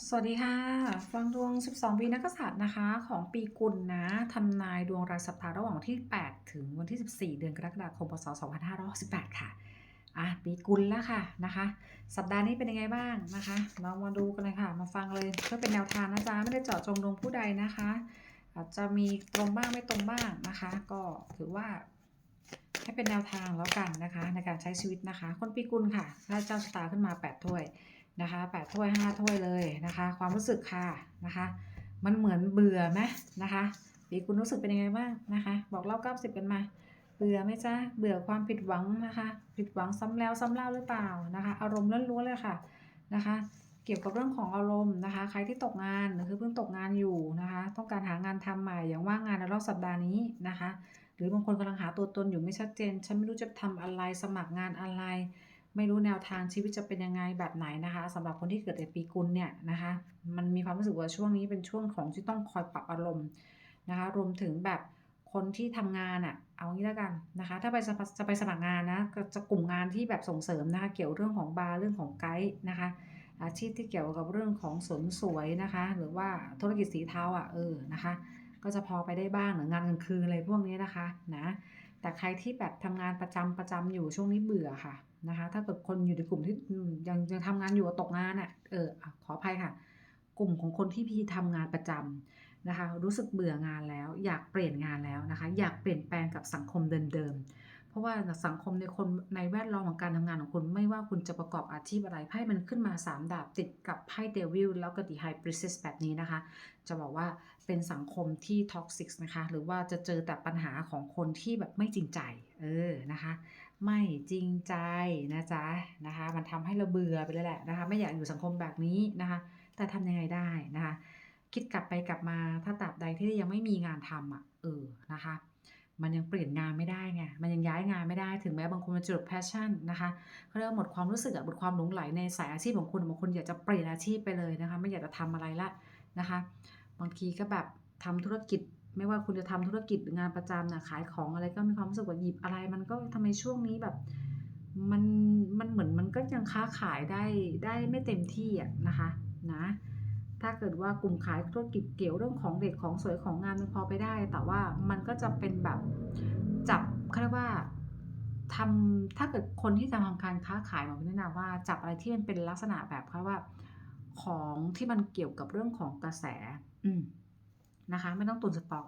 สวัสดีค่ะ ฟังดวง 12 ปีนักษัตริย์นะคะ ของปีกุลนะทำนายดวงรายสัปดาห์ระหว่างวันที่ 8 ถึงวันที่ 14 เดือนกรกฎาคมพศ2568ค่ะอะปีกุลแล้วค่ะนะคะ สัปดาห์นี้เป็นยังไงบ้างนะคะ เรามาดูกันเลยค่ะ มาฟังเลยเพื่อเป็นแนวทางนะจ๊ะไม่ได้เจาะจงดวงผู้ใดนะคะ อาจจะมีตรงบ้างไม่ตรงบ้างนะคะ ก็ถือว่าให้เป็นแนวทางแล้วกันนะคะ ในการใช้ชีวิตนะคะ คนปีกุลค่ะถ้าเจ้าชะตาขึ้นมา 8 ถ้วย นะคะแปดถ้วยห้าถ้วยเลยนะคะ ความรู้สึกค่ะนะคะ มันเหมือนเบื่อไหมนะคะปีคุณรู้สึกเป็นยังไงบ้างนะคะ บอกเล่าเก้าสิบกันมา เบื่อไหมจ๊ะเบื่อความผิดหวังนะคะ ผิดหวังซ้ำแล้วซ้ำเล่าหรือเปล่านะคะ อารมณ์ล้วนๆเลยค่ะนะคะ เกี่ยวกับเรื่องของอารมณ์นะคะ ใครที่ตกงานหรือคือเพิ่งตกงานอยู่นะคะ ต้องการหางานทำใหม่อย่างว่างงานในรอบสัปดาห์นี้นะคะ หรือบางคนกำลังหาตัวตนอยู่ไม่ชัดเจน ฉันไม่รู้จะทำอะไรสมัครงานอะไร ไม่รู้แนวทางชีวิตจะเป็นยังไงแบบไหนนะคะสำหรับคนที่เกิดในปีกุลเนี่ยนะคะ มันมีความรู้สึกว่าช่วงนี้เป็นช่วงของที่ต้องคอยปรับอารมณ์นะคะ รวมถึงแบบคนที่ทำงานอะ่ะ เอางี้แล้วกันนะคะ ถ้าไปจะไปสมัครงานนะก็จะกลุ่มงานที่แบบส่งเสริมนะคะ เกี่ยวเรื่องของบาร์เรื่องของไกด์นะคะ อาชีพที่เกี่ยวกับเรื่องของสริมสวยนะคะ หรือว่าธุรกิจสีเทาอะเออนะคะ ก็จะพอไปได้บ้างหรืองานกลางคืนอะไรพวกนี้นะคะนะแต่ใครที่แบบทำงานประจำประจำอยู่ช่วงนี้เบื่อค่ะ นะคะ ถ้าเกิดคนอยู่ในกลุ่มที่ยังยังทำงานอยู่ตกงานอะเออขออภัยค่ะ กลุ่มของคนที่พี่ทำงานประจำนะคะ รู้สึกเบื่องานแล้ว อยากเปลี่ยนงานแล้วนะคะ อยากเปลี่ยนแปลงกับสังคมเดิมๆเพราะว่าสังคมในคนในแวดล้อมของการทำงานของคุณไม่ว่าคุณจะประกอบอาชีพอะไรไพ่มันขึ้นมา 3 ดาบติดกับไพ่เดวิลแล้วก็ดีไฮปริเซสแบบนี้นะคะ จะบอกว่าเป็นสังคมที่ท็อกซิกนะคะ หรือว่าจะเจอแต่ปัญหาของคนที่แบบไม่จริงใจ เออนะคะ ไม่จริงใจนะจ๊ะนะคะ มันทำให้เราเบื่อไปเลยแหละนะคะ ไม่อยากอยู่สังคมแบบนี้นะคะ แต่ทำยังไงได้นะคะ คิดกลับไปกลับมาถ้าตราบใดที่ยังไม่มีงานทำอะเออนะคะ มันยังเปลี่ยนงานไม่ได้ไงมันยังย้ายงานไม่ได้ถึงแม้บางคนมันจะหมดแพชชั่นนะคะเขาเรียกว่าหมดความรู้สึกอะหมดความหลงไหลในสายอาชีพของคุณบางคนอยากจะเปลี่ยนอาชีพไปเลยนะคะ ไม่อยากจะทำอะไรละนะคะ บางทีก็แบบทำธุรกิจ ไม่ว่าคุณจะทำธุรกิจหรืองานประจำนะขายของอะไรก็มีความรู้สึกว่าหยิบอะไร มันก็ทำไมช่วงนี้แบบมันมันเหมือนมันก็ยังค้าขายได้ได้ไม่เต็มที่อะนะคะนะถ้าเกิดว่ากลุ่มขายธุรกิจเกี่ยวเรื่องของเด็กของสวยของงามมันพอไปได้ แต่ว่ามันก็จะเป็นแบบจับเขาเรียกว่าทำถ้าเกิดคนที่จะทำการค้าขายหมอพิแนะนำว่าจับอะไรที่มันเป็นลักษณะแบบเขาว่าของที่มันเกี่ยวกับเรื่องของกระแส อืม นะคะ ไม่ต้องตุนสต็อก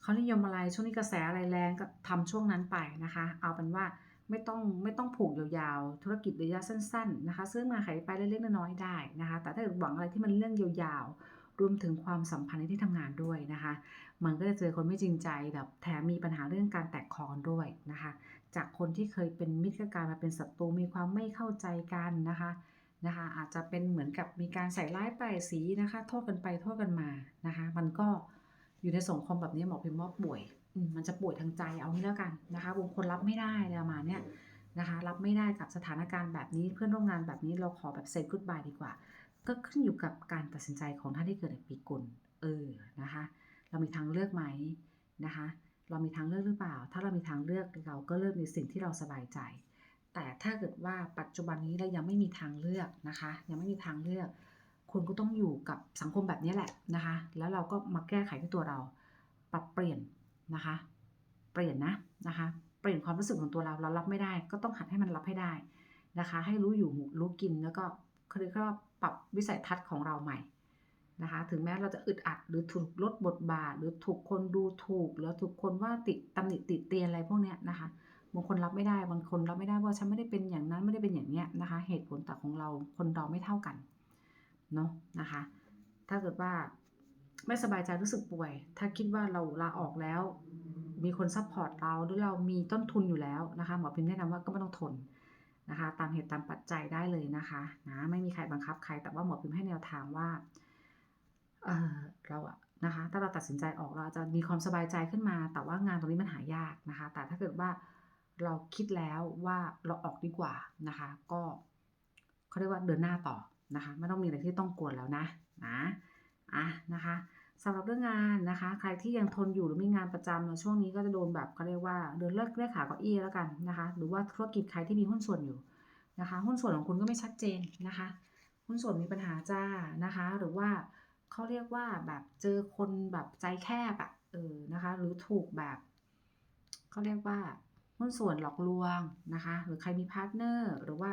เขานิยมอะไรช่วงนี้กระแสอะไรแรงก็ทำช่วงนั้นไปนะคะ เอาเป็นว่าไม่ต้องไม่ต้องผูกยาวๆ ธุรกิจระยะสั้นๆนะคะ ซื้อมาขายไปเล็กๆน้อยๆได้นะคะ แต่ถ้าหวังอะไรที่มันเรื่องยาวๆ รวมถึงความสัมพันธ์ในที่ทำงานด้วยนะคะ มันก็จะเจอคนไม่จริงใจแบบแถมมีปัญหาเรื่องการแตกคอนด้วยนะคะ จากคนที่เคยเป็นมิตรก็กลายมาเป็นศัตรูมีความไม่เข้าใจกันนะคะนะคะอาจจะเป็นเหมือนกับมีการใส่ร้ายป้ายสีนะคะ โทษกันไปโทษกันมานะคะ มันก็ อยู่ในสังคมแบบนี้หมอพิมพ์ว่าป่วยมันจะป่วยทางใจเอางี้แล้วกันนะคะบางคนรับไม่ได้อะไรประมาณเนี้ยนะคะรับไม่ได้กับสถานการณ์แบบนี้เพื่อนร่วมงานแบบนี้เราขอแบบเซ y กูดบายดีกว่า ก็ขึ้นอยู่กับการตัดสินใจของท่านที่เกิดในปีกุลเออนะคะ เรามีทางเลือกไหมนะคะ เรามีทางเลือกหรือเปล่า ถ้าเรามีทางเลือกเราก็เลือกในสิ่งที่เราสบายใจ แต่ถ้าเกิดว่าปัจจุบันนี้เรายังไม่มีทางเลือกนะคะ ยังไม่มีทางเลือก คุณก็ต้องอยู่กับสังคมแบบนี้แหละนะคะ แล้วเราก็มาแก้ไขที่ตัวเรา ปรับเปลี่ยนนะคะ เปลี่ยนนะนะคะ เปลี่ยนความรู้สึกของตัวเรา เรารับไม่ได้ ก็ต้องหัดให้มันรับให้ได้นะคะ ให้รู้อยู่รู้กินแล้วก็เขาเรียกว่าปรับวิสัยทัศน์ของเราใหม่นะคะ ถึงแม้เราจะอึดอัดหรือถูกลดบทบาท หรือถูกคนดูถูก หรือถูกคนว่าติตำหนิติเตียนอะไรพวกเนี้ยนะคะบางคนรับไม่ได้ บางคนรับไม่ได้ว่าฉันไม่ได้เป็นอย่างนั้นไม่ได้เป็นอย่างเนี้ยนะคะ เหตุผลแต่ของเราคนเราไม่เท่ากัน เนาะนะคะ ถ้าเกิดว่าไม่สบายใจรู้สึกป่วย ถ้าคิดว่าเราลาออกแล้ว มีคนซัพพอร์ตเราหรือเรามีต้นทุนอยู่แล้วนะคะหมอพิมพ์แนะนำว่าก็ไม่ต้องทนนะคะ ตามเหตุตามปัจจัยได้เลยนะคะนะไม่มีใครบังคับใคร แต่ว่าหมอพิมพ์ให้แนวทางว่าเออเราอะนะคะ ถ้าเราตัดสินใจออกเราจะมีความสบายใจขึ้นมา แต่ว่างานตรงนี้มันหายากนะคะ แต่ถ้าเกิดว่าเราคิดแล้วว่าเราออกดีกว่านะคะ ก็เขาเรียกว่าเดินหน้าต่อ นะคะไม่ต้องมีอะไรที่ต้องกลัวแล้วนะนะอะนะคะสำหรับเรื่องงานนะคะ ใครที่ยังทนอยู่หรือมีงานประจำในช่วงนี้ก็จะโดนแบบเขาเรียกว่าเดินเลิกเรียกขาเก้าอี้แล้วกันนะคะ หรือว่าธุรกิจใครที่มีหุ้นส่วนอยู่นะคะ หุ้นส่วนของคุณก็ไม่ชัดเจนนะคะ หุ้นส่วนมีปัญหาจ้านะคะ หรือว่าเขาเรียกว่าแบบเจอคนแบบใจแคบอะเออนะคะ หรือถูกแบบเขาเรียกว่าหุ้นส่วนหลอกลวงนะคะ หรือใครมีพาร์ทเนอร์หรือว่า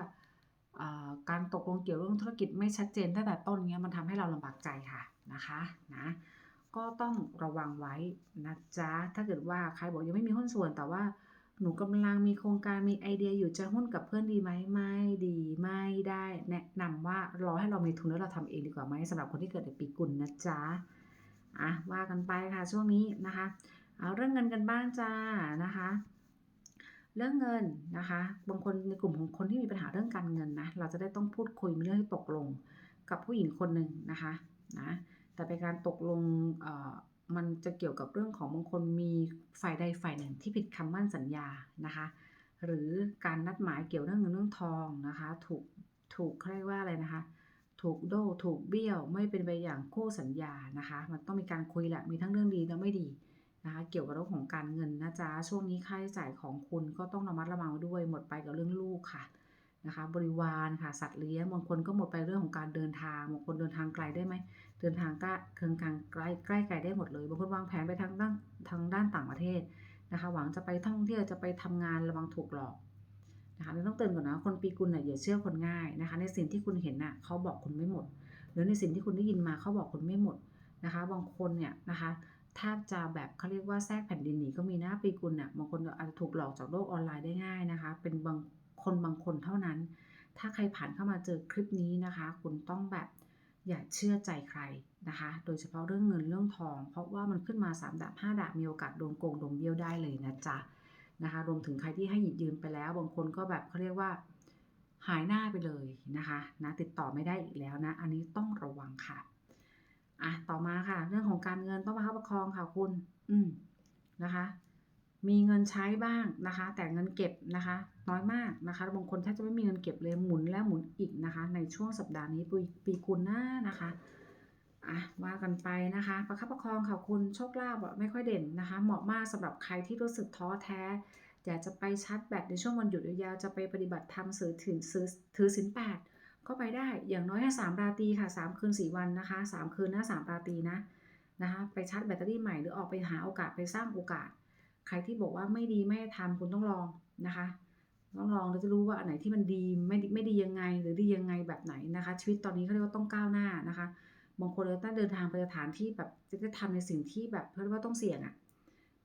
การตกลงเกี่ยวเรื่องธุรกิจไม่ชัดเจนตั้งแต่ต้นเงี้ยมันทำให้เราลำบากใจค่ะนะคะนะก็ต้องระวังไว้นะจ๊ะถ้าเกิดว่าใครบอกยังไม่มีหุ้นส่วนแต่ว่าหนูกำลังมีโครงการมีไอเดียอยู่จะหุ้นกับเพื่อนดีไหมไม่ดีไม่ได้ แนะนำว่ารอให้เรามีทุนแล้วเราทำเองดีกว่าไหมสำหรับคนที่เกิดในปีกุลนะจ๊ะอะว่ากันไปค่ะช่วงนี้นะคะ เอาเรื่องเงินกันบ้างจ้านะคะ เรื่องเงินนะคะ บางคนในกลุ่มของคนที่มีปัญหาเรื่องการเงินนะ เราจะได้ต้องพูดคุยมีเรื่องที่ตกลงกับผู้หญิงคนหนึ่งนะคะนะ แต่เป็นการตกลงมันจะเกี่ยวกับเรื่องของบางคนมีฝ่ายใดฝ่ายหนึ่งที่ผิดคำมั่นสัญญานะคะ หรือการนัดหมายเกี่ยวเรื่องเงินเรื่องทองนะคะ ถูกถูกเรียกว่าอะไรนะคะ ถูกโดถูกเบี้ยวไม่เป็นไปอย่างคู่สัญญานะคะ มันต้องมีการคุยแหละมีทั้งเรื่องดีและไม่ดี นะคะเกี่ยวกับเรื่องของการเงินนะจ๊ะช่วงนี้ค่าใช้จ่ายของคุณก็ต้องระมัดระวังด้วยหมดไปกับเรื่องลูกค่ะนะคะบริวารค่ะสัตว์เลี้ยงบางคนก็หมดไปเรื่องของการเดินทางบางคนเดินทางไกลได้ไหมเดินทางก็เคืองกลางใกล้ใกล้ไกลได้หมดเลยบางคนวางแผนไปทางด้านทางด้านต่างประเทศนะคะ หวังจะไปท่องเที่ยวจะไปทำงานระวังถูกหลอกนะคะต้องเตือนก่อนนะคนปีกุลเนี่ยอย่าเชื่อคนง่ายนะคะ ในสิ่งที่คุณเห็นน่ะเขาบอกคุณไม่หมด หรือในสิ่งที่คุณได้ยินมาเขาบอกคุณไม่หมดนะคะ บางคนเนี่ยนะคะ แทบจะแบบเขาเรียกว่าแทรกแผ่นดินหนีก็มีนะปีกุลน่ะบางคนอาจจะถูกหลอกจากโลกออนไลน์ได้ง่ายนะคะ เป็นบางคนบางคนเท่านั้น ถ้าใครผ่านเข้ามาเจอคลิปนี้นะคะ คุณต้องแบบอย่าเชื่อใจใครนะคะ โดยเฉพาะเรื่องเงินเรื่องทอง เพราะว่ามันขึ้นมา 3ดาบ5ดาบมีโอกาสโดนโกงโดนเบี้ยวได้เลยนะจ๊ะนะคะ รวมถึงใครที่ให้หยิบยืมไปแล้ว บางคนก็แบบเขาเรียกว่าหายหน้าไปเลยนะคะนะติดต่อไม่ได้อีกแล้วนะ อันนี้ต้องระวังค่ะ มาค่ะ เรื่องของการเงินต้องมาเข้าประคองค่ะคุณ อืมนะคะ มีเงินใช้บ้างนะคะ แต่เงินเก็บนะคะ น้อยมากนะคะบางคนแทบจะไม่มีเงินเก็บเลยหมุนแล้วหมุนอีกนะคะ ในช่วงสัปดาห์นี้ปีปีกุลหน้านะคะอะว่ากันไปนะคะ ประคับประคองค่ะคุณโชคลาภไม่ค่อยเด่นนะคะ เหมาะมากสำหรับใครที่รู้สึกท้อแท้อยากจะไปชาร์จแบตในช่วงวันหยุดยาวจะไปปฏิบัติธรรมสือถือซื้อถือศีลแปด ก็ไปได้อย่างน้อยแค่สามราตรีค่ะสามคืนสี่วันนะคะสามคืนนะสามราตรีนะนะคะไปชาร์จแบตเตอรี่ใหม่หรือออกไปหาโอกาสไปสร้างโอกาส ใครที่บอกว่าไม่ดีไม่ทำคุณต้องลองนะคะต้องลองเราจะรู้ว่าอันไหนที่มันดีไม่ไม่ดียังไง หรือดียังไงแบบไหนนะคะ ชีวิตตอนนี้เขาเรียกว่าต้องก้าวหน้านะคะบางคนเราต้องเดินทางไปสถานที่แบบจะได้ทำในสิ่งที่แบบเพื่อว่าต้องเสี่ยงอะ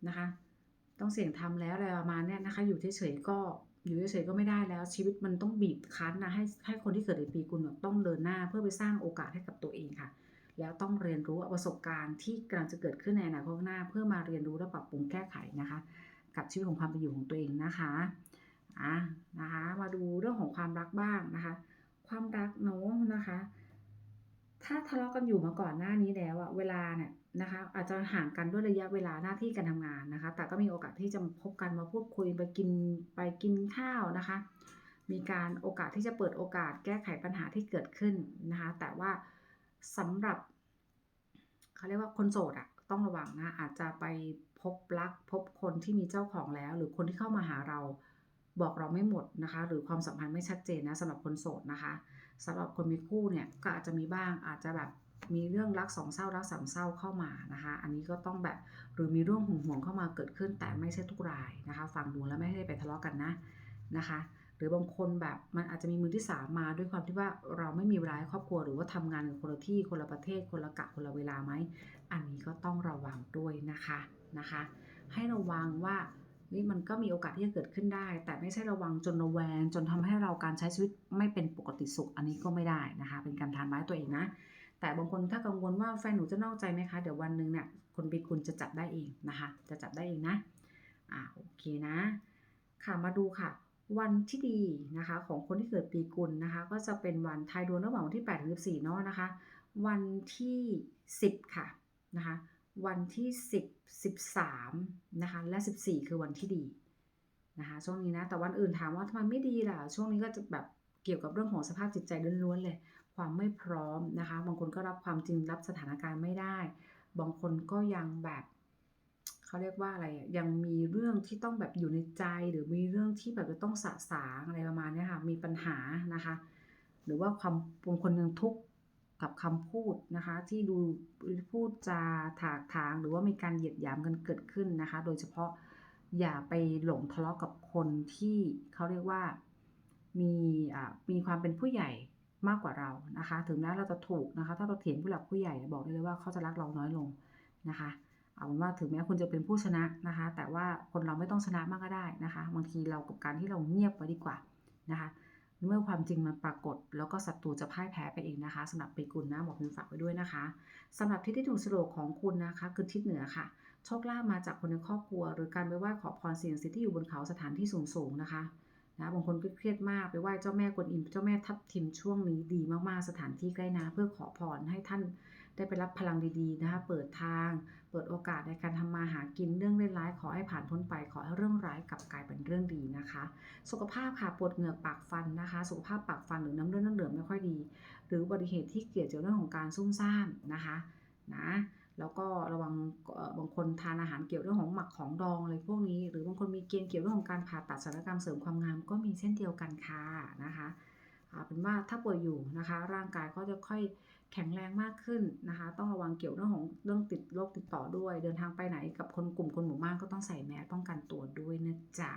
นะคะ ต้องเสี่ยงทำแล้วอะไรประมาณนี้นะคะ อยู่เฉยๆก็ อยู่เฉยๆก็ไม่ได้แล้วชีวิตมันต้องบีบคั้นนะให้ให้คนที่เกิดในปีกุลต้องเดินหน้าเพื่อไปสร้างโอกาสให้กับตัวเองค่ะ แล้วต้องเรียนรู้ประสบการณ์ที่กำลังจะเกิดขึ้นในอนาคตข้างหน้า เพื่อมาเรียนรู้และปรับปรุงแก้ไขนะคะ กับชีวิตของความเป็นอยู่ของตัวเองนะคะอะนะคะมาดูเรื่องของความรักบ้างนะคะ ความรักเนาะนะคะ ถ้าทะเลาะกันอยู่มาก่อนหน้านี้แล้วอะเวลาเนี่ย นะคะอาจจะห่างกันด้วยระยะเวลาหน้าที่การทำงานนะคะ แต่ก็มีโอกาสที่จะพบกันมาพูดคุยไปกินไปกินข้าวนะคะ มีการโอกาสที่จะเปิดโอกาสแก้ไขปัญหาที่เกิดขึ้นนะคะ แต่ว่าสำหรับเขาเรียกว่าคนโสดอะต้องระวังนะอาจจะไปพบรัก พบคนที่มีเจ้าของแล้ว หรือคนที่เข้ามาหาเราบอกเราไม่หมดนะคะ หรือความสัมพันธ์ไม่ชัดเจนนะสำหรับคนโสดนะคะสำหรับคนมีคู่เนี่ยก็อาจจะมีบ้างอาจจะแบบ มีเรื่องรักสองเศร้ารักสามเศร้าเข้ามานะคะ อันนี้ก็ต้องแบบหรือมีเรื่องห่วงห่วงเข้ามาเกิดขึ้นแต่ไม่ใช่ทุกรายนะคะ ฟังดูแล้วไม่ให้ไปทะเลาะกันนะนะคะ หรือบางคนแบบมันอาจจะมีมือที่สามมาด้วยความที่ว่าเราไม่มีเวลาให้ครอบครัวหรือว่าทำงานคนละที่คนละประเทศคนละกะคนละเวลาไหมอันนี้ก็ต้องระวังด้วยนะคะนะคะ ให้ระวังว่านี่มันก็มีโอกาสที่จะเกิดขึ้นได้ แต่ไม่ใช่ระวังจนระแวง จนทำให้เราการใช้ชีวิตไม่เป็นปกติสุข อันนี้ก็ไม่ได้นะคะ เป็นการทานไม้ตัวเองนะ แต่บางคนถ้ากังวลว่าแฟนหนูจะนอกใจไหมคะ เดี๋ยววันหนึ่งเนี่ยคนปีกุลจะจับได้เองนะคะ จะจับได้เองนะ อ่าโอเคนะ ค่ะมาดูค่ะ วันที่ดีนะคะของคนที่เกิดปีกุลนะคะ ก็จะเป็นวันทายดวงระหว่างวันที่8ถึง14เนาะนะคะ วันที่ 10 ค่ะนะคะ วันที่ 10 13นะคะและ 14 คือวันที่ดีนะคะช่วงนี้นะแต่วันอื่นถามว่าทำไมไม่ดีล่ะช่วงนี้ก็จะแบบเกี่ยวกับเรื่องของสภาพจิตใจล้วนๆเลย ความไม่พร้อมนะคะ บางคนก็รับความจริงรับสถานการณ์ไม่ได้ บางคนก็ยังแบบเขาเรียกว่าอะไรยังมีเรื่องที่ต้องแบบอยู่ในใจ หรือมีเรื่องที่แบบจะต้องสะสางอะไรประมาณนี้ค่ะ มีปัญหานะคะ หรือว่าความบางคนยังทุกข์กับคำพูดนะคะ ที่ดูพูดจาถากถาง หรือว่ามีการเหยียดหยามกันเกิดขึ้นนะคะ โดยเฉพาะอย่าไปหลงทะเลาะกับคนที่เขาเรียกว่ามีอ่ามีความเป็นผู้ใหญ่ มากกว่าเรานะคะ ถึงแม้เราจะถูกนะคะ ถ้าเราเถียงผู้หลักผู้ใหญ่บอกได้เลยว่าเขาจะรักเราน้อยลงนะคะเอาเป็นว่าถึงแม้คุณจะเป็นผู้ชนะนะคะ แต่ว่าคนเราไม่ต้องชนะมากก็ได้นะคะ บางทีเรากับการที่เราเงียบไว้ดีกว่านะคะเมื่อความจริงมันปรากฏ แล้วก็ศัตรูจะพ่ายแพ้ไปเองนะคะสำหรับปีกุลนะบอกคุณฝากไว้ด้วยนะคะสำหรับทิศที่ถูกสโลกของคุณนะคะ คือทิศเหนือค่ะ โชคลาภมาจากคนในครอบครัว หรือการไปไหว้ขอพรสิ่งศักดิ์สิทธิ์ที่อยู่บนเขาสถานที่สูงๆนะคะ นะบางคนก็เครียดมากไปไหว้เจ้าแม่กวนอิมเจ้าแม่ทับทิมช่วงนี้ดีมากๆสถานที่ใกล้นาเพื่อขอพรให้ท่านได้ไปรับพลังดีๆนะคะเปิดทาง เปิดโอกาสในการทำมาหากินเรื่องร้ายๆขอให้ผ่านพ้นไปขอให้เรื่องร้ายกลับกลายเป็นเรื่องดีนะคะ สุขภาพค่ะปวดเหงือกปากฟันนะคะ สุขภาพปากฟันหรือน้ำเลือดน้ำเหลืองไม่ค่อยดี หรืออุบัติเหตุที่เกี่ยวกับเรื่องของการซุ่มซ่ามนะคะนะ แล้วก็ระวังบางคนทานอาหารเกี่ยวเรื่องของหมักของดองอะไรพวกนี้ หรือบางคนมีเกณฑ์เกี่ยวเรื่องของการผ่าตัดศัลยกรรมเสริมความงามก็มีเช่นเดียวกันค่ะนะคะเอาเป็นว่าถ้าป่วยอยู่นะคะ ร่างกายก็จะค่อยแข็งแรงมากขึ้นนะคะ ต้องระวังเกี่ยวเรื่องของเรื่องติดโรคติดต่อด้วย เดินทางไปไหนกับคนกลุ่มคนหมู่มากก็ต้องใส่แมสป้องกันตัวด้วยนะจ๊ะ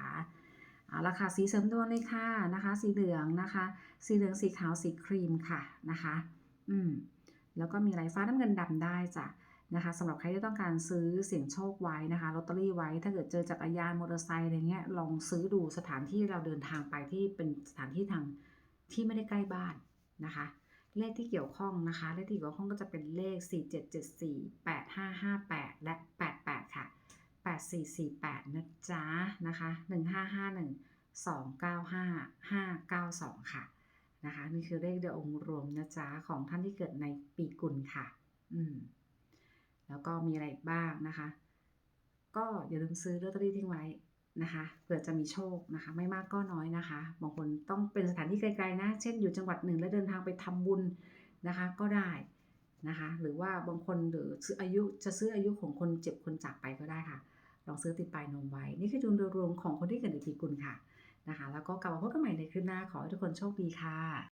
เอาค่ะสีเสริมดวงเลยค่ะนะคะ สีเหลืองนะคะ สีเหลืองสีขาวสีครีมค่ะนะคะ อืมแล้วก็มีลายฟ้าน้ำเงินดำได้จ้ะ นะคะสำหรับใครที่ต้องการซื้อเสี่ยงโชคไว้นะคะลอตเตอรี่ไว้ ถ้าเกิดเจอจักรยานมอเตอร์ไซค์อะไรเงี้ยลองซื้อดูสถานที่เราเดินทางไปที่เป็นสถานที่ทางที่ไม่ได้ใกล้บ้านนะคะ เลขที่เกี่ยวข้องนะคะ เลขที่เกี่ยวข้องก็จะเป็นเลข 4774 8558 และ 88 ค่ะ 8448 นะจ๊ะนะคะ1551 295 592 ค่ะนะคะนี่คือเลขเดียวองรวมนะจ๊ะของท่านที่เกิดในปีกุลค่ะ อืม แล้วก็มีอะไรอีกบ้างนะคะ ก็อย่าลืมซื้อลอตเตอรี่ทิ้งไว้นะคะเผื่อจะมีโชคนะคะ ไม่มากก็น้อยนะคะบางคนต้องเป็นสถานที่ไกลๆนะเช่นอยู่จังหวัดหนึ่งแล้วเดินทางไปทำบุญนะคะก็ได้นะคะหรือว่าบางคนหรือซื้ออายุจะซื้ออายุของคนเจ็บคนจากไปก็ได้ค่ะ ลองซื้อติดปลายนมไว้ นี่คือดวงโดยรวมของคนที่เกิดในปีกุลค่ะนะคะ แล้วก็กลับมาพบกันใหม่ในคืนหน้าขอให้ทุกคนโชคดีค่ะ